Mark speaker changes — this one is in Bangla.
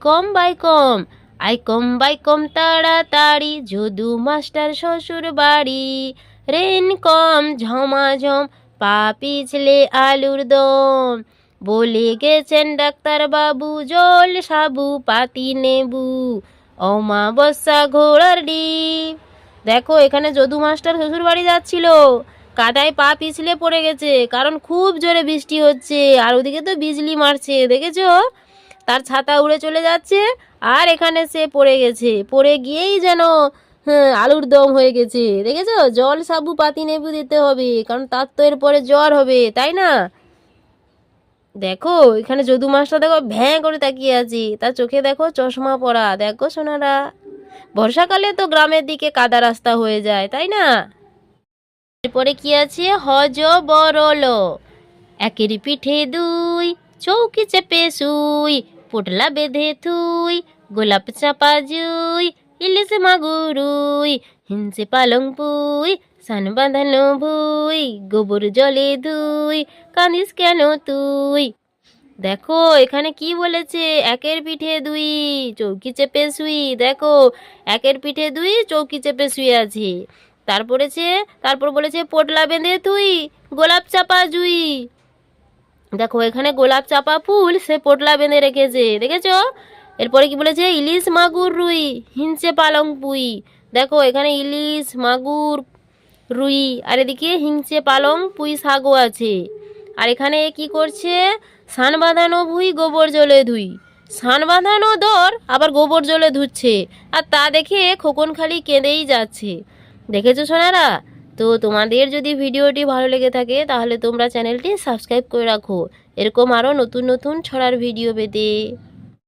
Speaker 1: Come by come, I come by come তাড়াতাড়ি, যদু মাস্টার শ্বশুর বাড়ি। রেন কম ঝমাঝম, পা পিছলে আলুর দম। বলে গেছেন ডাক্তার বাবু, জল সাবু, পাতি নেবু, অমাবস্যা ঘোড়ার ডিম। দেখো, এখানে যদু মাস্টার শ্বশুর বাড়ি যাচ্ছিল। কাদায় পা পিছলে পড়ে গেছে, কারণ খুব জোরে বৃষ্টি হচ্ছে, আর ওদিকে তো বিজলি মারছে, দেখেছ? তার ছাতা উড়ে চলে যাচ্ছে আর এখানে সে পড়ে গেছে। পড়ে গিয়েই যেন হ্যাঁ আলুর দম হয়ে গেছে। দেখেছ? জল সাবু পাতি নেবু দিতে হবে, কারণ তার তো এরপরে জ্বর হবে, তাই না? দেখো, এখানে যদু মাছটা দেখো ভ্যাঁ করে তাকিয়ে আছি। তার চোখে দেখো চশমা পরা। দেখো সোনারা, বর্ষাকালে তো গ্রামের দিকে কাদা রাস্তা হয়ে যায়, তাই না? এরপরে কি আছে? হজ বরল একের পিঠে দুই, চৌকি চেপে শুই। পোটলা বেঁধে থুই গোলাপ চাপা জুই ইলিশ মাগুরুই হিংসে পালং পুই সান বাঁধানো ভুই গোবর জলে ধুই কাঁদিস কেন তুই দেখো এখানে কি বলেছে একের পিঠে দুই চৌকি চেপে শুই দেখো একের পিঠে দুই চৌকি চেপে শুয়ে আছে তারপরেছে তারপর বলেছে পোটলা বেঁধে তুই গোলাপ চাপা জুই দেখো, এখানে গোলাপ চাপা ফুল, সে পোটলা বেঁধে রেখেছে। দেখেছ? এরপরে কি বলেছে? ইলিশ মাগুর রুই, হিংসে পালং পুই। দেখো, এখানে ইলিশ মাগুর রুই, আর এদিকে হিংসে পালং পুঁই শাকও আছে। আর এখানে কি করছে? সান বাঁধানো ভুই, গোবর জলে ধুই। সান বাঁধানো দর আবার গোবর জলে ধুচ্ছে। আর তা দেখে খোকন খালি কেঁদেই যাচ্ছে। দেখেছ সোনারা? তো তোমাদের যদি ভিডিওটি ভালো লেগে থাকে, তাহলে তোমরা চ্যানেলটি সাবস্ক্রাইব করে রাখো। এরকম আরও নতুন নতুন ছড়ার ভিডিও পেতে।